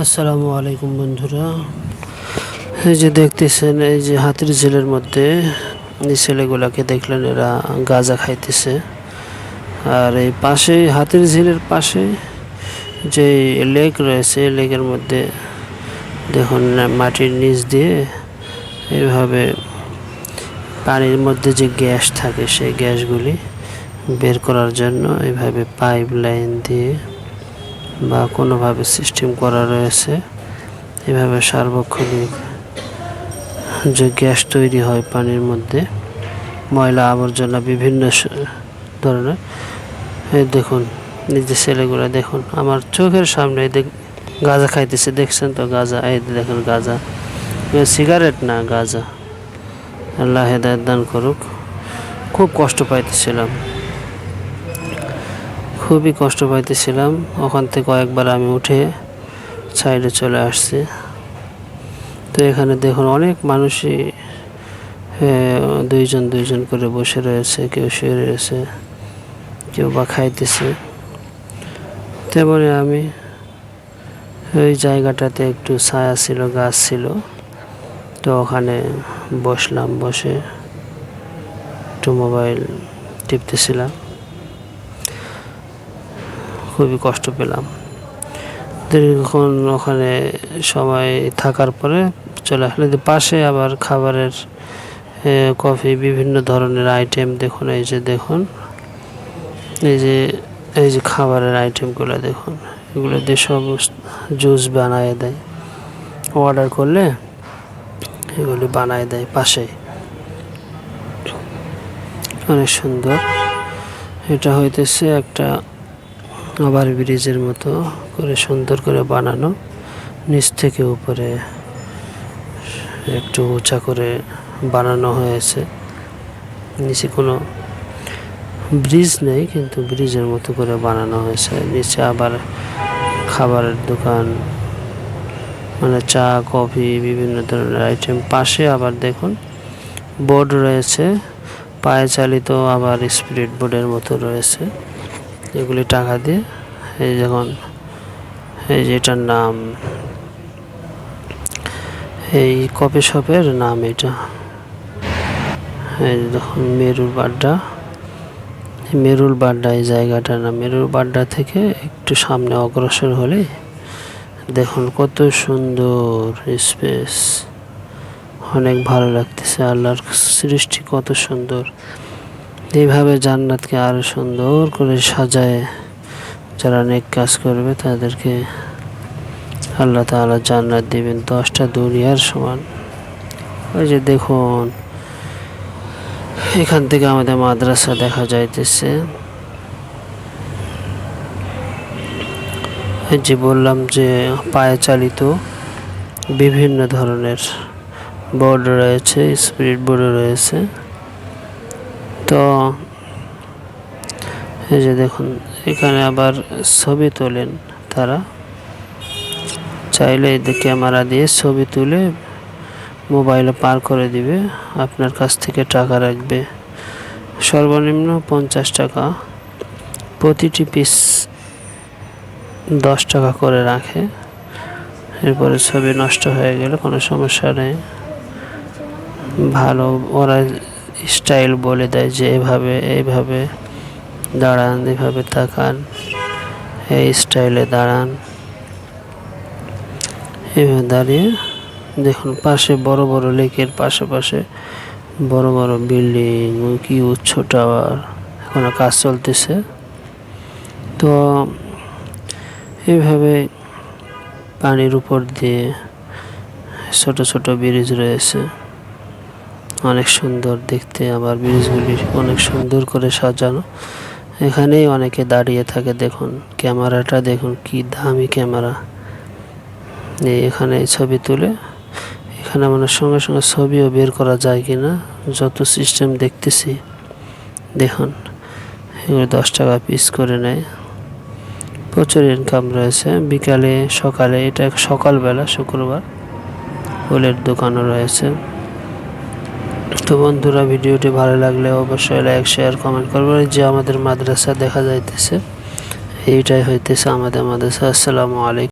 আসসালামু আলাইকুম বন্ধুরা। এই যে দেখতেছেন, এই যে হাতির ঝিলের মধ্যে এই ছেলেগুলাকে দেখলেন, এরা গাঁজা খাইতেছে। আর এই পাশে, হাতির ঝিলের পাশে যে লেক রয়েছে, লেকের মধ্যে দেখুন, মাটির নিচ দিয়ে এভাবে পানির মধ্যে যে গ্যাস থাকে, সেই গ্যাসগুলি বের করার জন্য এইভাবে পাইপ লাইন দিয়ে বা কোনোভাবে সিস্টেম করা রয়েছে, এভাবে সার্বক্ষণিক যে গ্যাস তৈরি হয় পানির মধ্যে, ময়লা আবর্জনা বিভিন্ন ধরনের এই দেখুন নিজের ছেলেগুলো দেখুন, আমার চোখের সামনে এই দেখ, গাঁজা খাইতেছে, দেখছেন তো গাঁজা, এই যে দেখুন গাঁজা সিগারেট না গাঁজা, আল্লাহ হেদায়ত দান করুক, খুব কষ্ট পাইতেছিলাম। খুবই কষ্ট পাইতেছিলাম। ওখান থেকে কয়েকবার আমি উঠে সাইডে চলে আসছি। তো এখানে দেখুন অনেক মানুষই দুইজন দুইজন করে বসে রয়েছে, কেউ শুয়ে রয়েছে, কেউ বা খাইতেছে। তেমনি আমি ওই জায়গাটাতে একটু ছায়া ছিল, গাছ ছিল। তো ওখানে বসলাম, বসে একটু মোবাইল টিপতেছিলাম। খুবই কষ্ট পেলাম। দীর্ঘক্ষণ ওখানে সময় থাকার পরে চলে আসলে পাশে আবার খাবারের কফি বিভিন্ন ধরনের আইটেম দেখুন, এই যে দেখুন। এই যে এই যে খাবারের আইটেমগুলো দেখুন। এগুলো দিয়ে সব জুস বানায় দেয়। অর্ডার করলে এগুলি বানায় দেয় পাশে। অনেক সুন্দর। এটা হইতেছে একটা ওভার ব্রিজের মতো করে সুন্দর করে বানানো, নিচ থেকে উপরে একটু উঁচা করে বানানো হয়েছে। নিচে কোনো ব্রিজ নেই, কিন্তু ব্রিজের মতো করে বানানো হয়েছে। নিচে আবার খাবারের দোকান মানে চা, কফি, বিভিন্ন ধরনের আইটেম পাশে আবার দেখুন বোর্ড রয়েছে। পায়ে চালিত আবার স্পিরিট বোর্ডের মতো রয়েছে। এগুলি টাকা দিয়ে, এই যখন, এই যে এটার নাম, এই কপি শপের নাম এটা। এই দেখুন বাড্ডা মেরুল বাড্ডা, এই জায়গাটার নাম মেরুল বাড্ডা থেকে একটু সামনে অগ্রসর হলে দেখুন কত সুন্দর স্পেস। অনেক ভালো লাগতেছে, আল্লাহর সৃষ্টি কত সুন্দর। এইভাবে জান্নাতকে আরও সুন্দর করে সাজায়। যারা অনেক কাজ করবে, তাদেরকে আল্লাহ তাআলা জান্নাত দিবেন দশটা দুনিয়ার সমান। ওই যে দেখুন, এখান থেকে আমাদের মাদ্রাসা দেখা যাইতেছে। যে বললাম যে, পায়ে চালিত বিভিন্ন ধরনের বোর্ড রয়েছে স্পিরিট বোর্ড রয়েছে। তো এই যে দেখুন, এখানে আবার ছবি তোলেন তারা। চাইলে ক্যামেরা দিয়ে ছবি তুলে মোবাইলে পার করে দিবে, আপনার কাছ থেকে টাকা রাখবে। সর্বনিম্ন পঞ্চাশ টাকা, প্রতিটি পিস দশ টাকা করে রাখে। এরপরে ছবি নষ্ট হয়ে গেলে কোনো সমস্যা নেই। ভালো, ওরা স্টাইল বলে দেয় যে এভাবে এইভাবে দাঁড়ান, এভাবে তাকান, এই স্টাইলে দাঁড়ান। এভাবে দাঁড়িয়ে দেখুন, পাশে বড় বড় লেকের পাশে পাশে বড় বড় বিল্ডিং, কি উচ্চ টাওয়ার এখনও কাজ চলতেছে। তো এইভাবে পানির উপর দিয়ে ছোট ছোট ব্রিজ রয়েছে। অনেক সুন্দর দেখতে, আবার ব্রিজগুলি অনেক সুন্দর করে সাজানো। এখানেই অনেকে দাঁড়িয়ে থাকে, দেখুন ক্যামেরাটা, দেখুন কি দামি ক্যামেরা। এখানে ছবি তুলে, এখানে মানে সঙ্গে সঙ্গে ছবিও বের করা যায় কি না যত সিস্টেম দেখতেছি, দেখুন। এগুলো দশ টাকা পিস করে নেয়। প্রচুর ইনকাম রয়েছে। বিকালে, সকালে, এটা সকালবেলা, শুক্রবার, ফুলের দোকানও রয়েছে। তো বন্ধুরা, ভিডিওটি ভালো লাগলে অবশ্যই লাইক শেয়ার কমেন্ট করবেন। যে আমাদের মাদ্রাসা দেখা যাইতেছে, এইটাই হইতেছে আমাদের মাদ্রাসা। আসসালামু আলাইকুম।